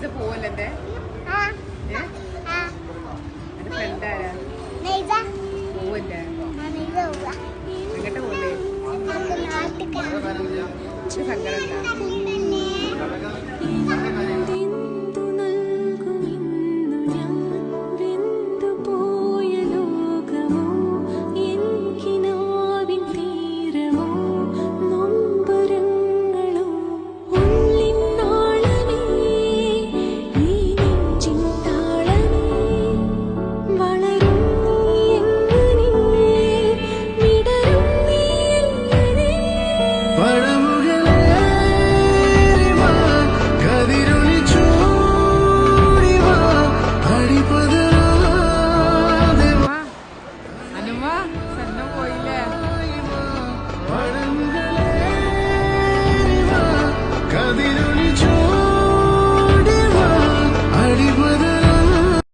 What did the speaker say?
നെയ്സ പോവല്ലേ എന്റെ ഫ്രണ്ട് ആരാ? പോവല്ലേ? എങ്ങോട്ട് പോവല്ലേ സങ്കടം கதிரோ.